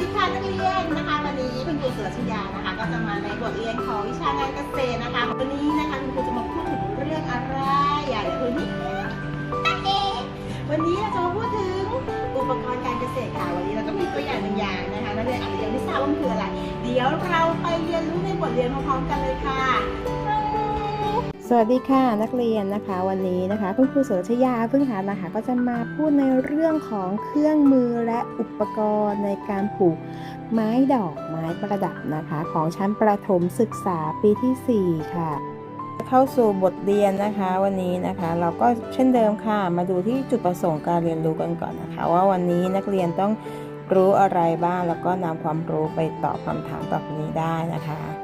ดีค่ะนักเรียนนะคะ วันนี้คุณครูสุรชยานะคะ ก็จะมาในบทเรียนของวิชาการเกษตรนะคะ วันนี้นะคะคุณครูจะมาพูดถึงเรื่องอะไรอย่าเดี๋ยวคุณนี่ตั้งเองวันนี้เราจะมาพูดถึงอุปกรณ์การเกษตรค่ะวันนี้เราก็มีตัวอย่างหนึ่งอย่างนะคะนักเรียนอาจจะยังไม่ทราบว่ามันคืออะไร เดี๋ยวเราไปเรียนรู้ในบทเรียนพร้อมๆกันเลยค่ะ สวัสดีค่ะนักเรียนนะคะ วันนี้นะคะคุณครูสุรชยาพึ่งหานะคะก็จะมาพูดในเรื่องของเครื่องมือและอุปกรณ์ในการปลูกไม้ดอกไม้ประดับนะคะ ของชั้นประถมศึกษาปีที่ 4 ค่ะ เข้าสู่บทเรียนนะคะวันนี้นะคะเราก็เช่นเดิมค่ะมาดูที่จุดประสงค์การเรียนรู้กันก่อนนะคะ ว่าวันนี้นักเรียนต้องรู้อะไรบ้างแล้วก็นำความรู้ไปตอบคำถามต่อนี้ได้นะคะ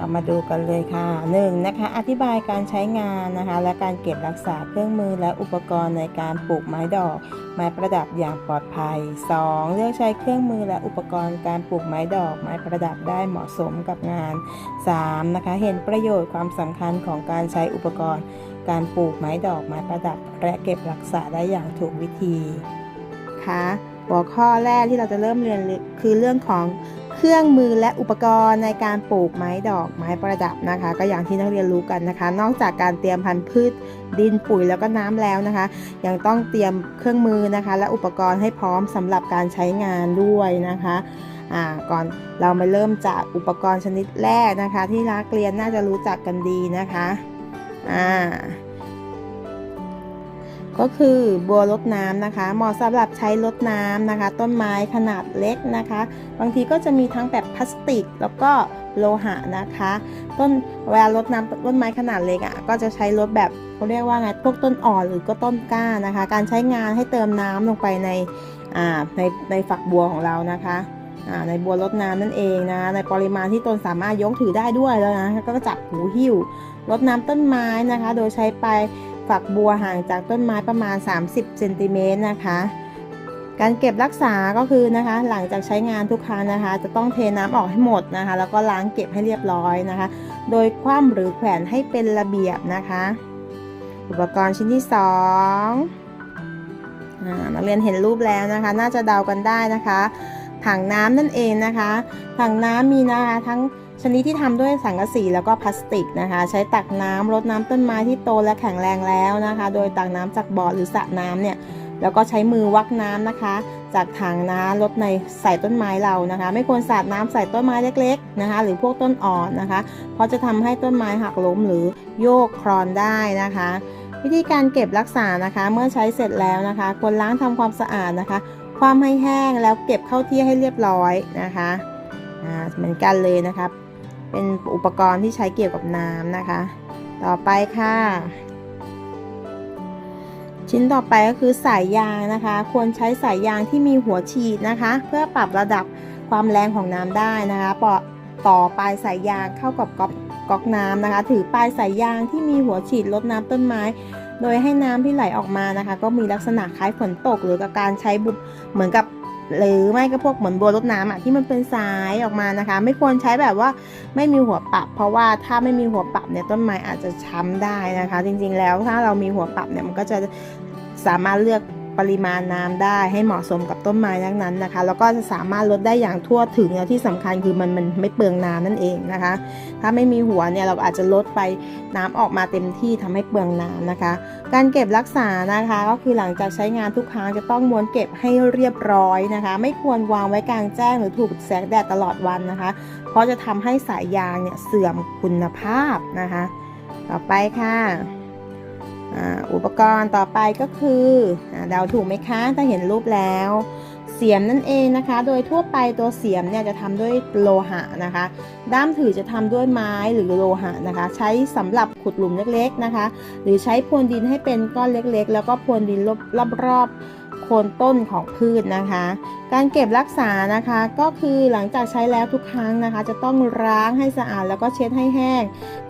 เรามาดูกันเลยค่ะหนึ่งนะคะ อธิบายการใช้งานนะคะ และการเก็บรักษาเครื่องมือและอุปกรณ์ในการปลูกไม้ดอก ไม้ประดับอย่างปลอดภัย 2. เลือกใช้เครื่องมือและอุปกรณ์การปลูกไม้ดอก ไม้ประดับได้เหมาะสมกับงาน 3. นะคะ เห็นประโยชน์ความสำคัญของการใช้อุปกรณ์ การปลูกไม้ดอก ไม้ประดับ และเก็บรักษาได้อย่างถูกวิธีค่ะหัวข้อแรกที่เราจะเริ่มเรียนคือเรื่องของ เครื่องมือและอุปกรณ์ในการปลูกไม้ดอกไม้ประดับนะคะ ก็อย่างที่นักเรียนรู้กันนะคะ นอกจากการเตรียมพันธุ์พืชดินปุ๋ยแล้วก็น้ำแล้วนะคะ ยังต้องเตรียมเครื่องมือนะคะ และอุปกรณ์ให้พร้อมสำหรับการใช้งานด้วยนะคะอ่าก่อนเรามาเริ่มจากอุปกรณ์ชนิดแรกนะคะ ที่นักเรียนน่าจะรู้จักกันดีนะคะอ่า ก็คือบัวรดน้ำนะคะ เหมาะสำหรับใช้รดน้ำนะคะ ต้นไม้ขนาดเล็กนะคะ บางทีก็จะมีทั้งแบบพลาสติกแล้วก็โลหะนะคะ ต้นเวลารดน้ำต้นไม้ขนาดเล็กอะก็จะใช้รดแบบเขาเรียกว่าไงพวกต้นอ่อนหรือก็ต้นกล้านะคะ การใช้งานให้เติมน้ำลงไปในอ่าในในฝักบัวของเรานะคะในบัวรดน้ำนั่นเองนะในปริมาณที่ตนสามารถยกถือได้ด้วยแล้วนะก็จับหูหิ้วรดน้ำต้นไม้นะคะ โดยใช้ไป ฝักบัวห่างจากต้นไม้ประมาณ 30เซนติเมตรนะคะ การเก็บรักษาก็คือนะคะ หลังจากใช้งานทุกครั้งนะคะ จะต้องเทน้ำออกให้หมดนะคะ แล้วก็ล้างเก็บให้เรียบร้อยนะคะ โดยคว่ำหรือแขวนให้เป็นระเบียบนะคะ อุปกรณ์ชิ้นที่2อ่านักเรียนเห็นรูปแล้วนะคะ น่าจะเดากันได้นะคะ ถังน้ำนั่นเองนะคะ ถังน้ำมีนะคะทั้ง ชนิดที่ทำด้วยสังกะสีแล้วก็พลาสติกนะคะ ใช้ตักน้ำรดน้ำต้นไม้ที่โตและแข็งแรงแล้วนะคะ โดยตักน้ำจากบ่อหรือสระน้ำเนี่ยแล้วก็ใช้มือวักน้ำนะคะ จากถังน้ำลดในใส่ต้นไม้เรานะคะ ไม่ควรสาดน้ำใส่ต้นไม้เล็กๆนะคะ หรือพวกต้นอ่อนนะคะ เพราะจะทำให้ต้นไม้หักล้มหรือโยกคลอนได้นะคะ วิธีการเก็บรักษานะคะ เมื่อใช้เสร็จแล้วนะคะควรล้างทำความสะอาดนะคะ ความให้แห้งแล้วเก็บเข้าที่ให้เรียบร้อยนะคะเหมือนกันเลยนะคะ เป็นอุปกรณ์ที่ใช้เกี่ยวกับน้ำนะคะ ต่อไปค่ะ ชิ้นต่อไปก็คือสายยางนะคะ ควรใช้สายยางที่มีหัวฉีดนะคะ เพื่อปรับระดับความแรงของน้ำได้นะคะปอต่อปลายสายยางเข้ากับก๊อกก๊อกน้ำนะคะ ถือปลายสายยางที่มีหัวฉีดลดน้ำต้นไม้ โดยให้น้ำที่ไหลออกมานะคะ ก็มีลักษณะคล้ายฝนตกหรือกับการใช้บุเหมือนกับ หรือไม่ก็พวกเหมือนบัวรดน้ำอะที่มันเป็นสายออกมานะคะ ไม่ควรใช้แบบว่าไม่มีหัวปรับ เพราะว่าถ้าไม่มีหัวปรับเนี่ยต้นไม้อาจจะช้ำได้นะคะ จริงๆแล้วถ้าเรามีหัวปรับเนี่ยมันก็จะสามารถเลือก ปริมาณน้ำได้ให้เหมาะสมกับต้นไม้นั้นๆนะคะ แล้วก็จะสามารถลดได้อย่างทั่วถึงและที่สำคัญคือมันมันไม่เปลืองน้ำนั่นเองนะคะ ถ้าไม่มีหัวเนี่ยเราอาจจะลดไปน้ำออกมาเต็มที่ทำให้เปลืองน้ำนะคะ การเก็บรักษานะคะ ก็คือหลังจากใช้งานทุกครั้งจะต้องม้วนเก็บให้เรียบร้อยนะคะ ไม่ควรวางไว้กลางแจ้งหรือถูกแสงแดดตลอดวันนะคะ เพราะจะทำให้สายยางเนี่ยเสื่อมคุณภาพนะคะ ต่อไปค่ะ อุปกรณ์ต่อไปก็คืออเดาถูกไหมคะถ้าเห็นรูปแล้ว เสียมนั่นเองนะคะ โดยทั่วไปตัวเสียมเนี่ยจะทำด้วยโลหะนะคะ ด้ามถือจะทำด้วยไม้หรือโลหะนะคะ ใช้สำหรับขุดหลุมเล็กๆนะคะ หรือใช้พรวนดินให้เป็นก้อนเล็กๆ แล้วก็พรวนดินรอบๆโคนต้นของพืชนะคะ การเก็บรักษานะคะ ก็คือหลังจากใช้แล้วทุกครั้งนะคะ จะต้องล้างให้สะอาดแล้วก็เช็ดให้แห้ง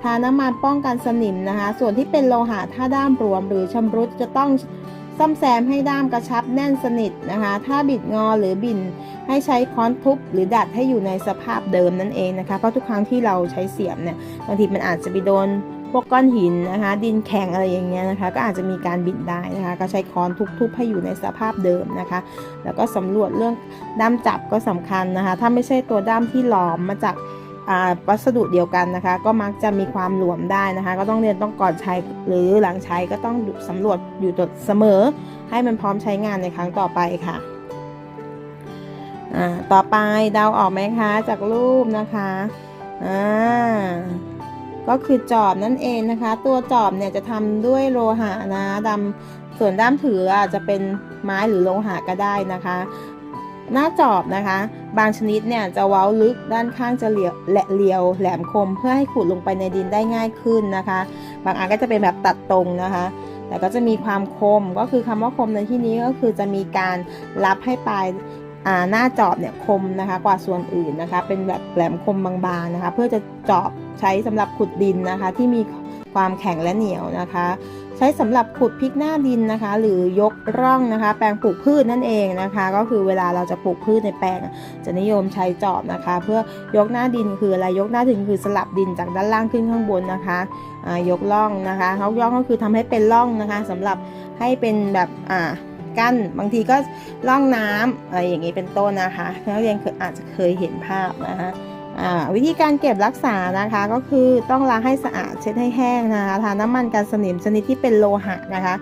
ทาน้ำมันป้องกันสนิมนะคะ ส่วนที่เป็นโลหะถ้าด้ามรวม หรือชำรุดจะต้องซ่อมแซมให้ด้ามกระชับแน่นสนิทนะคะ ถ้าบิดงอหรือบินให้ใช้ค้อนทุบหรือดัดให้อยู่ในสภาพเดิมนั่นเองนะคะ เพราะทุกครั้งที่เราใช้เสียมเนี่ยบางทีมันอาจจะไปโดน พวกก้อนหินนะคะ ดินแข็งอะไรอย่างเงี้ยนะคะ ก็อาจจะมีการบิดได้นะคะ ก็ใช้ค้อนทุบๆให้อยู่ในสภาพเดิมนะคะ แล้วก็สำรวจเรื่องด้ามจับก็สำคัญนะคะ ถ้าไม่ใช่ตัวด้ามที่หลอมมาจากอ่าวัสดุเดียวกันนะคะ ก็มักจะมีความหลวมได้นะคะ ก็ต้องเรียนต้องก่อนใช้หรือหลังใช้ก็ต้องสำรวจอยู่ตลอดเสมอ ให้มันพร้อมใช้งานในครั้งต่อไปค่ะอ่าต่อไปเดาออกไหมคะ จากรูปนะคะอ่า ก็คือจอบนั่นเองนะคะ ตัวจอบเนี่ยจะทำด้วยโลหะนะดำส่วนด้ามถืออาจจะเป็นไม้หรือโลหะก็ได้นะคะ หน้าจอบนะคะ บางชนิดเนี่ยจะเว้าลึกด้านข้างจะเหลียวแหละเลียวแหลมคมเพื่อให้ขูดลงไปในดินได้ง่ายขึ้นนะคะ บางอันก็จะเป็นแบบตัดตรงนะคะ แต่ก็จะมีความคมก็คือคำว่าคมในที่นี้ก็คือจะมีการรับให้ปลาย หน้าจอบเนี่ยคมนะคะกว่าส่วนอื่นนะคะ เป็นแบบแหลมคมบางๆนะคะ เพื่อจะเจาะใช้สำหรับขุดดินนะคะ ที่มีความแข็งและเหนียวนะคะ ใช้สำหรับขุดพลิกหน้าดินนะคะ หรือยกร่องนะคะ แปลงปลูกพืชนั่นเองนะคะ ก็คือเวลาเราจะปลูกพืชในแปลงจะนิยมใช้จอบนะคะ เพื่อยกหน้าดินคืออะไรยกหน้าดินคือสลับดินจากด้านล่างขึ้นข้างบนนะคะยกร่องนะคะยกร่องก็คือทำให้เป็นร่องนะคะสำหรับให้เป็นแบบอ่า กั้นบางทีก็ร่องน้ำอะไรอย่างนี้เป็นต้นนะคะนักเรียนอาจจะเคยเห็นภาพนะคะอ่าวิธีการเก็บรักษานะคะก็คือต้องล้างให้สะอาดเช็ดให้แห้งนะคะทาน้ำมันกันสนิมชนิดที่เป็นโลหะนะคะ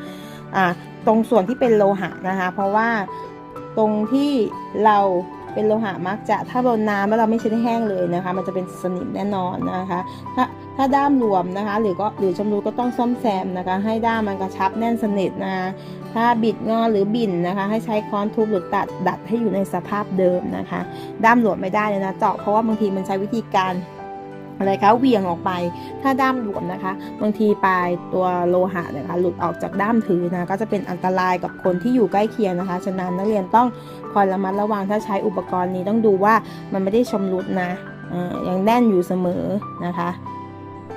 อ่าตรงส่วนที่เป็นโลหะนะคะ เพราะว่าตรงที่เรา เป็นโลหะมักจะถ้าโดนน้ำแล้วเราไม่เช็ดให้แห้งเลยนะคะ มันจะเป็นสนิมแน่นอนนะคะถ้าถ้าด้ามรวมนะคะ หรือก็หรือชำรุดก็ต้องซ่อมแซมนะคะ ให้ด้ามมันกระชับแน่นสนิทนะคะถ้าบิดงอหรือบิ่นนะคะ ให้ใช้ค้อนทุบหรือตัดดัดให้อยู่ในสภาพเดิมนะคะ ด้ามหลวมไม่ได้เลยนะเจาะเพราะว่าบางทีมันใช้วิธีการ อะไรคะเวียงออกไป ถ้าด้ามหลวมนะคะ บางทีปลายตัวโลหะนะคะหลุดออกจากด้ามถือนะก็จะเป็นอันตรายกับคนที่อยู่ใกล้เคียงนะคะ ฉะนั้นนักเรียนต้องคอยระมัดระวังถ้าใช้อุปกรณ์นี้ต้องดูว่ามันไม่ได้ชำรุดนะยังแน่นอยู่เสมอนะคะ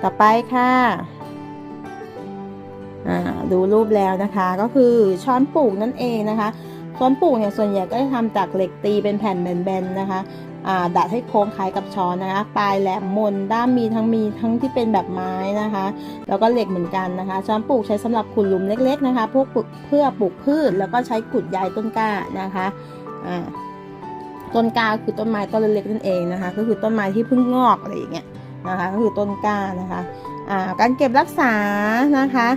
ต่อไปค่ะดูรูปแล้วนะคะก็คือช้อนปลูกนั่นเองนะคะช้อนปลูกเนี่ยส่วนใหญ่ก็จะทำจากเหล็กตีเป็นแผ่นแบนๆนะคะ ดัดให้โค้งคล้ายกับช้อนนะคะ ปลายแหลมมนด้ามมีทั้งมีทั้งที่เป็นแบบไม้นะคะ แล้วก็เหล็กเหมือนกันนะคะ ช้อนปลูกใช้สำหรับขุดหลุมเล็กๆนะคะพวกเพื่อปลูกพืช แล้วก็ใช้ขุดใยต้นกล้านะคะต้นกล้าคือต้นไม้ต้นเล็กๆนั่นเองนะคะ ก็คือต้นไม้ที่เพิ่งงอกอะไรอย่างเงี้ยนะคะ ก็คือต้นกล้านะคะการเก็บรักษานะคะ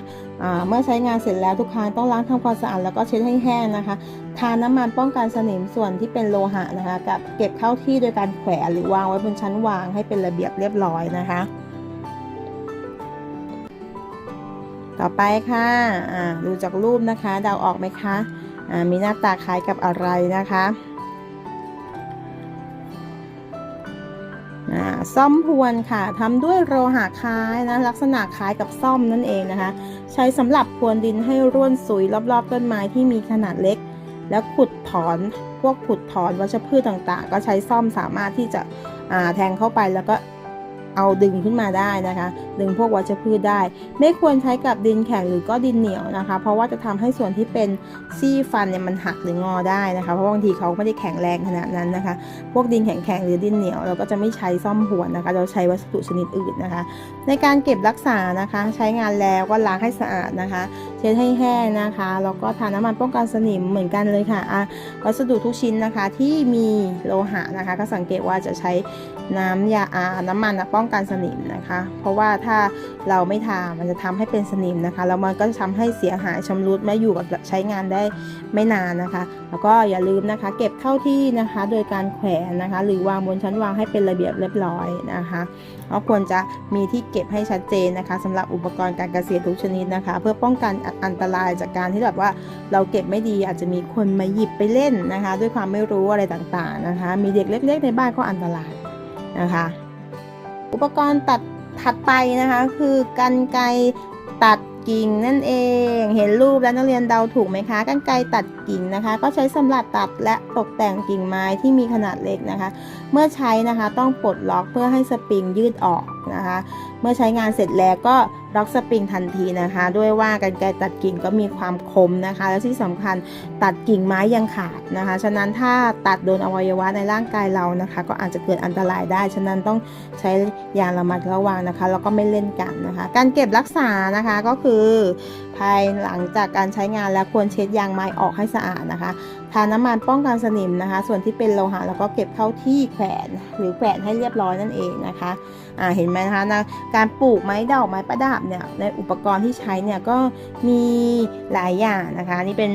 เมื่อใช้งานเสร็จแล้วทุกครั้งต้องล้างทำความสะอาดแล้วก็เช็ดให้แห้งนะคะ ทาน้ำมันป้องกันสนิมส่วนที่เป็นโลหะนะคะ กับเก็บเข้าที่โดยการแขวนหรือวางไว้บนชั้นวางให้เป็นระเบียบเรียบร้อยนะคะ ต่อไปค่ะดูจากรูปนะคะเดาออกไหมคะมีหน้าตาคล้ายกับอะไรนะคะ ซ่อมพวนค่ะทำด้วยโลหะคล้ายนะลักษณะคล้ายกับซ่อมนั่นเองนะคะ ใช้สำหรับพรวนดินให้ร่วนสุยรอบๆต้นไม้ที่มีขนาดเล็ก และขุดถอนพวกขุดถอนวัชพืชต่างๆ ก็ใช้ซ่อมสามารถที่จะแทงเข้าไปแล้วก็เอาดึงขึ้นมาได้นะคะดึงพวกวัชพืชได้ ไม่ควรใช้กับดินแข็งหรือก็ดินเหนียวนะคะ เพราะว่าจะทำให้ส่วนที่เป็นซี่ฟันเนี่ยมันหักหรืองอได้นะคะ เพราะบางทีเขาไม่ได้แข็งแรงขนาดนั้นนะคะ พวกดินแข็งๆหรือดินเหนียวเราก็จะไม่ใช้ซ่อมหวนนะคะ เราใช้วัสดุชนิดอื่นนะคะ ในการเก็บรักษานะคะ ใช้งานแล้วก็ล้างให้สะอาดนะคะ เช็ดให้แห้งนะคะแล้วก็ทาน้ำมันป้องกันสนิมเหมือนกันเลยค่ะะวัสดุทุกชิ้นนะคะที่มีโลหะนะคะ ก็สังเกตว่าจะใช้น้ำยาอาน้ำมันป้องกันสนิมนะคะ เพราะว่าถ้าเราไม่ทา มันจะทำให้เป็นสนิมนะคะ แล้วมันก็จะทำให้เสียหายชำรุดไม่อยู่กับใช้งานได้ไม่นานนะคะ แล้วก็อย่าลืมนะคะ เก็บเข้าที่นะคะ โดยการแขวนนะคะ หรือวางบนชั้นวางให้เป็นระเบียบเรียบร้อยนะคะก็ควรจะมีที่เก็บให้ชัดเจนนะคะสำหรับอุปกรณ์การเกษตรทุกชนิดนะคะ เพื่อป้องกันอันตรายจากการที่แบบว่าเราเก็บไม่ดีอาจจะมีคนมาหยิบไปเล่นนะคะ ด้วยความไม่รู้อะไรต่างๆนะคะ มีเด็กเล็ก ๆ ในบ้านก็อันตรายนะคะ อุปกรณ์ตัด ถัดไปนะคะ คือกันไกตัดกิ่งนั่นเอง เห็นรูปแล้วนักเรียนเดาถูกไหมคะกันไกตัดกิ่งนะคะ ก็ใช้สำหรับตัดและตกแต่งกิ่งไม้ที่มีขนาดเล็กนะคะ เมื่อใช้นะคะต้องปลดล็อกเพื่อให้สปริงยืดออกนะคะ เมื่อใช้งานเสร็จแล้วก็ล็อกสปริงทันทีนะคะ ด้วยว่ากันไกรตัดกิ่งก็มีความคมนะคะ และที่สำคัญตัดกิ่งไม้ยังขาดนะคะ ฉะนั้นถ้าตัดโดนอวัยวะในร่างกายเรานะคะ ก็อาจจะเกิดอันตรายได้ ฉะนั้นต้องใช้ยางระมัดระวังนะคะแล้วก็ไม่เล่นกันนะคะ การเก็บรักษานะคะก็คือ ภายหลังจากการใช้งานแล้วควรเช็ดยางไม้ออกให้สะอาดนะคะ ทาน้ำมันป้องกันสนิมนะคะ ส่วนที่เป็นโลหะแล้วก็เก็บเข้าที่แขวนหรือแขวนให้เรียบร้อยนั่นเองนะคะอ่าเห็นไหมนะคะนะการปลูกไม้ดอกไม้ประดับเนี่ยในอุปกรณ์ที่ใช้เนี่ยก็มีหลายอย่างนะคะนี่เป็น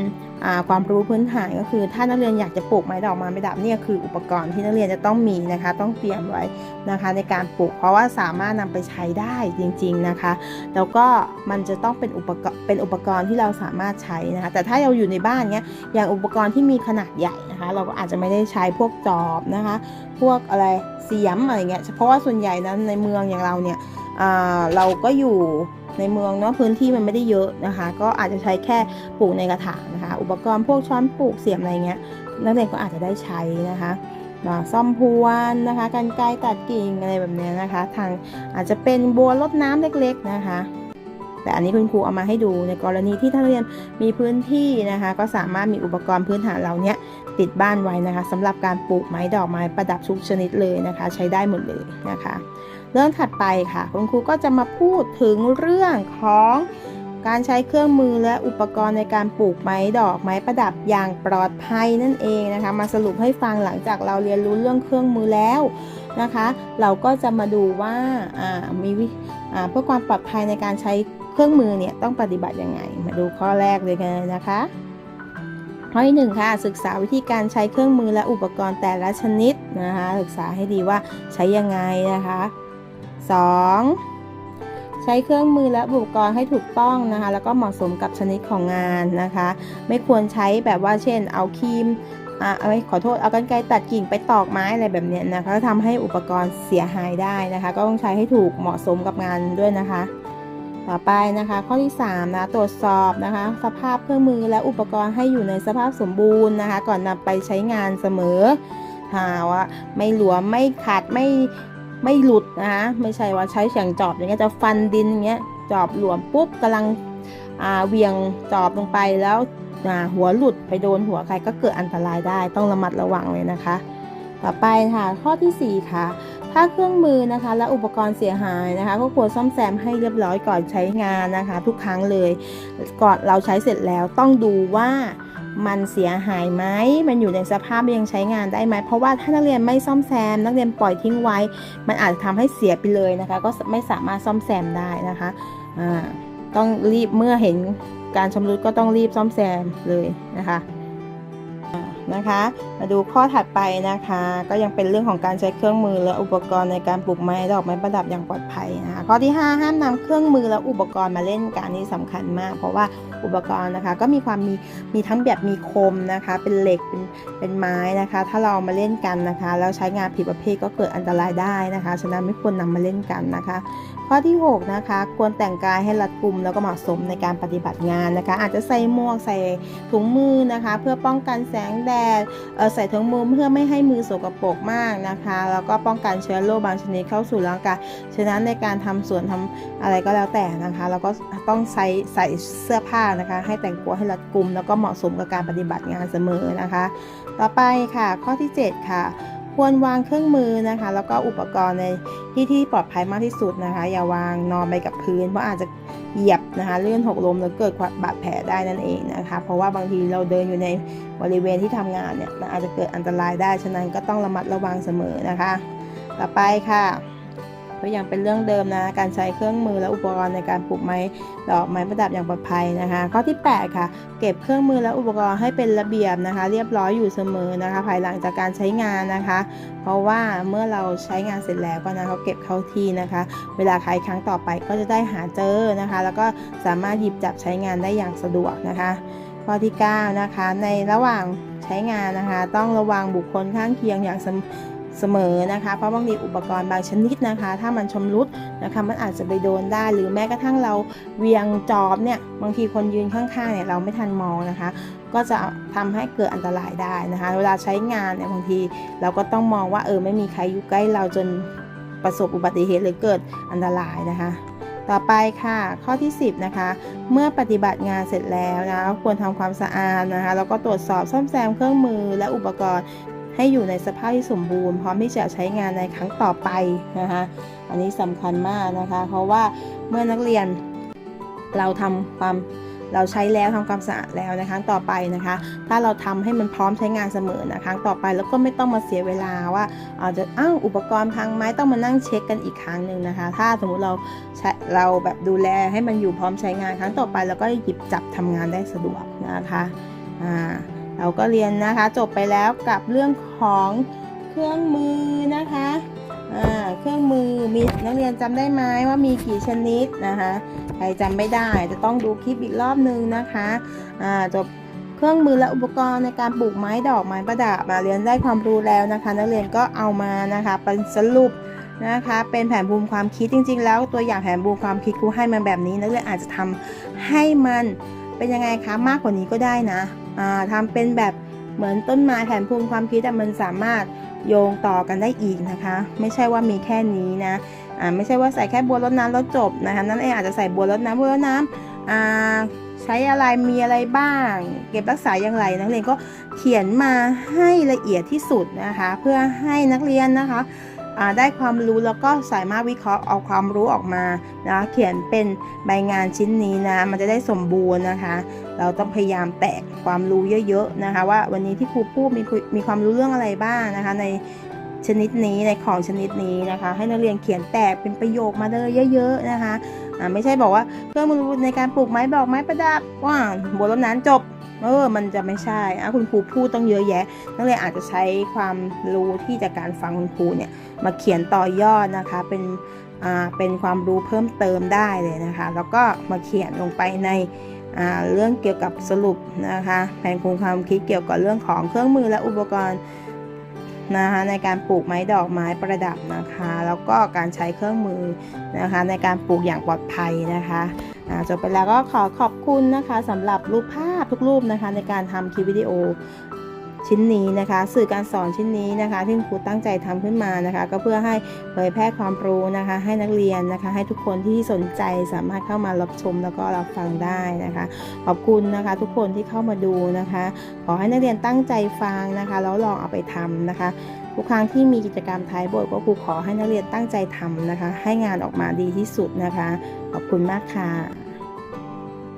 ความรู้พื้นฐานก็คือ ถ้านักเรียนอยากจะปลูกไม้ดอกไม้ประดับเนี่ยคืออุปกรณ์ที่นักเรียนจะต้องมีนะคะ ต้องเตรียมไว้นะคะในการปลูก เพราะว่าสามารถนำไปใช้ได้จริง ๆนะคะ แล้วก็มันจะต้องเป็นอุปกรณ์เป็นอุปกรณ์ที่เราสามารถใช้นะคะแต่ถ้าเราอยู่ในบ้านเนี้ยอย่างอุปกรณ์ที่มีขนาดใหญ่นะคะ เราก็อาจจะไม่ได้ใช้พวกจอบนะคะ พวกอะไรเสียมอะไรเงี้ยเพราะว่าส่วนใหญ่นั้นในเมืองอย่างเราเนี่ยเราก็อยู่ ในเมืองเนาะพื้นที่มันไม่ได้เยอะนะคะ ก็อาจจะใช้แค่ปลูกในกระถางนะคะ อุปกรณ์พวกช้อนปลูกเสียมอะไรเงี้ยนักเรียนก็อาจจะได้ใช้นะคะซ่อมพวนนะคะกันไกรตัดกิ่งอะไรแบบเนี้ยนะคะ ทางอาจจะเป็นบัวรดน้ำเล็กๆนะคะ แต่อันนี้คุณครูเอามาให้ดูในกรณีที่ท่านเรียนมีพื้นที่นะคะ ก็สามารถมีอุปกรณ์พื้นฐานเหล่านี้ติดบ้านไว้นะคะสำหรับการปลูกไม้ดอกไม้ประดับทุกชนิดเลยนะคะ ใช้ได้หมดเลยนะคะ เรื่องถัดไปค่ะ คุณครูก็จะมาพูดถึงเรื่องของการใช้เครื่องมือและอุปกรณ์ในการปลูกไม้ดอกไม้ประดับอย่างปลอดภัยนั่นเองนะคะ มาสรุปให้ฟังหลังจากเราเรียนรู้เรื่องเครื่องมือแล้วนะคะ เราก็จะมาดูว่าามีเพื่อความปลอดภัยในการใช้เครื่องมือเนี่ยต้องปฏิบัติยังไง มาดูข้อแรกเลยกันนะคะข้อที่หนึ่งค่ะศึกษาวิธีการใช้เครื่องมือและอุปกรณ์แต่ละชนิดนะคะศึกษาให้ดีว่าใช้ยังไงนะคะ 2. ใช้เครื่องมือและอุปกรณ์ให้ถูกต้องนะคะ แล้วก็เหมาะสมกับชนิดของงานนะคะ ไม่ควรใช้แบบว่าเช่น เอาครีมอ่าเอาขอโทษเอากรรไกรตัดกิ่งไปตอกไม้อะไรแบบเนี้ยนะคะก็ทำให้อุปกรณ์เสียหายได้นะคะ ก็ต้องใช้ให้ถูกเหมาะสมกับงานด้วยนะคะ ต่อไปนะคะ ข้อที่3นะตรวจสอบนะคะ สภาพเครื่องมือและอุปกรณ์ให้อยู่ในสภาพสมบูรณ์นะคะ ก่อนนำไปใช้งานเสมอหาว่าไม่หลวมไม่ขาดไม่ ไม่หลุดนะคะไม่ใช่ว่าใช้เสียงจอบอย่างเงี้ยจะฟันดินอย่างเงี้ยจอบหลวมปุ๊บกำลังอ่าเวียงจอบลงไปแล้วหัวหลุดไปโดนหัวใครก็เกิดอันตรายได้ต้องระมัดระวังเลยนะคะ ต่อไปค่ะข้อทีสี่ 4 ค่ะ ถ้าเครื่องมือนะคะและอุปกรณ์เสียหายนะคะ ก็ควรซ่อมแซมให้เรียบร้อยก่อนใช้งานนะคะ ทุกครั้งเลยก่อนเราใช้เสร็จแล้วต้องดูว่า มันเสียหายไหมมันอยู่ในสภาพยังใช้งานได้ไหม เพราะว่าถ้านักเรียนไม่ซ่อมแซม นักเรียนปล่อยทิ้งไว้ มันอาจจะทำให้เสียไปเลยนะคะ ก็ไม่สามารถซ่อมแซมได้นะคะอ่าต้องรีบเมื่อเห็นการชำรุดก็ต้องรีบซ่อมแซมเลยนะคะนะคะ มาดูข้อถัดไปนะคะ ก็ยังเป็นเรื่องของการใช้เครื่องมือและอุปกรณ์ในการปลูกไม้ดอกไม้ประดับอย่างปลอดภัยนะคะข้อที่ 5 ห้ามนำเครื่องมือและอุปกรณ์มาเล่นกันนี่สำคัญมาก เพราะว่า อุปกรณ์นะคะ ก็มีความมีมีทั้งแบบมีคมนะคะ เป็นเหล็กเป็นเป็นไม้นะคะ ถ้าเราเอามาเล่นกันนะคะ แล้วใช้งานผิดประเภทก็เกิดอันตรายได้นะคะฉะนั้นไม่ควรนำมาเล่นกันนะคะ ข้อที่ 6 นะคะ ควรแต่งกายให้รัดกุมแล้วก็เหมาะสมในการปฏิบัติงานนะคะ อาจจะใส่หมวกใส่ถุงมือนะคะ เพื่อป้องกันแสงแดดใส่ถุงมือเพื่อไม่ให้มือสกปรกมากนะคะ แล้วก็ป้องกันเชื้อโรคบางชนิดเข้าสู่ร่างกายฉะนั้นในการทำสวนทำอะไรก็แล้วแต่นะคะ เราก็ต้องใส่ใส่เสื้อผ้านะคะ ให้แต่งตัวให้รัดกุม แล้วก็เหมาะสมกับการปฏิบัติงานเสมอนะคะ ต่อไปค่ะ ข้อที่ 7 ค่ะ ควรวางเครื่องมือนะคะ แล้วก็อุปกรณ์ในที่ที่ปลอดภัยมากที่สุดนะคะ อย่าวางนอนไปกับพื้น เพราะอาจจะเหยียบนะคะเลื่อนหกล้มแล้วเกิดบาดแผลได้นั่นเองนะคะ เพราะว่าบางทีเราเดินอยู่ในบริเวณที่ทำงานเนี่ยมันอาจจะเกิดอันตรายได้ ฉะนั้นก็ต้องระมัดระวังเสมอนะคะ ต่อไปค่ะ ก็ยังเป็นเรื่องเดิมนะ การใช้เครื่องมือและอุปกรณ์ในการปลูกไม้ดอกไม้ประดับอย่างปลอดภัยนะคะ ข้อที่ 8 ค่ะ เก็บเครื่องมือและอุปกรณ์ให้เป็นระเบียบนะคะ เรียบร้อยอยู่เสมอนะคะ ภายหลังจากการใช้งานนะคะ เพราะว่าเมื่อเราใช้งานเสร็จแล้วก็นะเขาเก็บเข้าที่นะคะ เวลาใครครั้งต่อไปก็จะได้หาเจอนะคะ แล้วก็สามารถหยิบจับใช้งานได้อย่างสะดวกนะคะข้อที่ 9 นะคะ ในระหว่างใช้งานนะคะ ต้องระวังบุคคลข้างเคียงอย่างสม เสมอนะคะ เพราะบางทีอุปกรณ์บางชนิดนะคะ ถ้ามันชำรุดนะคะมันอาจจะไปโดนได้ หรือแม้กระทั่งเราเวียงจอบเนี่ยบางทีคนยืนข้างๆเนี่ยเราไม่ทันมองนะคะ ก็จะทำให้เกิดอันตรายได้นะคะ เวลาใช้งานเนี่ยบางทีเราก็ต้องมองว่าเออไม่มีใครอยู่ใกล้เราจนประสบอุบัติเหตุหรือเกิดอันตรายนะคะต่อไปค่ะ ข้อที่ 10 นะคะ เมื่อปฏิบัติงานเสร็จแล้วนะควรทำความสะอาดนะคะ แล้วก็ตรวจสอบซ่อมแซมเครื่องมือและอุปกรณ์ ให้อยู่ในสภาพที่สมบูรณ์ พร้อมที่จะใช้งานในครั้งต่อไปนะคะอันนี้สำคัญมากนะคะ เพราะว่าเมื่อนักเรียนเราทำความเราใช้แล้วทำความสะอาดแล้วในครั้งต่อไปนะคะ ถ้าเราทำให้มันพร้อมใช้งานเสมอนะครั้งต่อไปแล้วก็ไม่ต้องมาเสียเวลาว่าอาจจะอ้าวอุปกรณ์พังไหมต้องมานั่งเช็คกันอีกครั้งหนึ่งนะคะ ถ้าสมมุติเราเราแบบดูแลให้มันอยู่พร้อมใช้งานครั้งต่อไปเราก็หยิบจับทำงานได้สะดวกนะคะอ่า เราก็เรียนนะคะจบไปแล้วกับเรื่องของเครื่องมือนะคะเครื่องมือมีนักเรียนจำได้ไหมว่ามีกี่ชนิดนะคะใครจำไม่ได้จะต้องดูคลิปอีกรอบนึงนะคะจบเครื่องมือและอุปกรณ์ในการปลูกไม้ดอกไม้ประดับมาเรียนได้ความรู้แล้วนะคะ นักเรียนก็เอามานะคะเป็นสรุปนะคะเป็นแผนภูมิความคิดจริง ๆ แล้วตัวอย่างแผนภูมิความคิดครูให้มาแบบนี้นักเรียนอาจจะทำให้มันเป็นยังไงคะมากกว่านี้ก็ได้นะ ทำเป็นแบบเหมือนต้นไม้แผนภูมิความคิดแต่มันสามารถโยงต่อกันได้อีกนะคะ ไม่ใช่ว่ามีแค่นี้นะไม่ใช่ว่าใส่แค่บัวรดน้ำแล้วจบนะคะนั่นเองอาจจะใส่บัวรดน้ำบัวรดน้ำใช้อะไรมีอะไรบ้าง เก็บรักษาอย่างไร นักเรียนก็เขียนมาให้ละเอียดที่สุดนะคะ เพื่อให้นักเรียนนะคะ ได้ความรู้แล้วก็สามารถวิเคราะห์เอาความรู้ออกมานะเขียนเป็นใบงานชิ้นนี้นะ มันจะได้สมบูรณ์นะคะ เราต้องพยายามแตกความรู้เยอะๆนะคะ ว่าวันนี้ที่ครูพูดมีคุยมีความรู้เรื่องอะไรบ้างนะคะ ในชนิดนี้ในของชนิดนี้นะคะ ให้นักเรียนเขียนแตกเป็นประโยคมาเลยเยอะ ๆนะคะไม่ใช่บอกว่าเครื่องมือในการปลูกไม้ดอกไม้ประดับว่าบัวรดน้ำจบ เออมันจะไม่ใช่อะคุณครูพูดต้องเยอะแยะ นักเรียนอาจจะใช้ความรู้ที่จากการฟังคุณครูเนี่ยมาเขียนต่อยอดนะคะเป็นอ่าเป็นความรู้เพิ่มเติมได้เลยนะคะ แล้วก็มาเขียนลงไปในอ่าเรื่องเกี่ยวกับสรุปนะคะแผนภูมิความคิดเกี่ยวกับเรื่องของเครื่องมือและอุปกรณ์นะคะในการปลูกไม้ดอกไม้ประดับนะคะ แล้วก็การใช้เครื่องมือนะคะในการปลูกอย่างปลอดภัยนะคะ จบไปแล้วก็ขอขอบคุณนะคะสำหรับรูปภาพทุกรูปนะคะ ในการทำคลิปวิดีโอชิ้นนี้นะคะ สื่อการสอนชิ้นนี้นะคะที่ครูตั้งใจทำขึ้นมานะคะ ก็เพื่อให้เผยแพร่ความรู้นะคะ ให้นักเรียนนะคะ ให้ทุกคนที่สนใจสามารถเข้ามารับชมแล้วก็รับฟังได้นะคะ ขอบคุณนะคะ ทุกคนที่เข้ามาดูนะคะ ขอให้นักเรียนตั้งใจฟังนะคะแล้วลองเอาไปทำนะคะทุกครั้งที่มีกิจกรรมท้ายบทก็ครูขอให้นักเรียนตั้งใจทำนะคะ ให้งานออกมาดีที่สุดนะคะ ขอบคุณมากค่ะ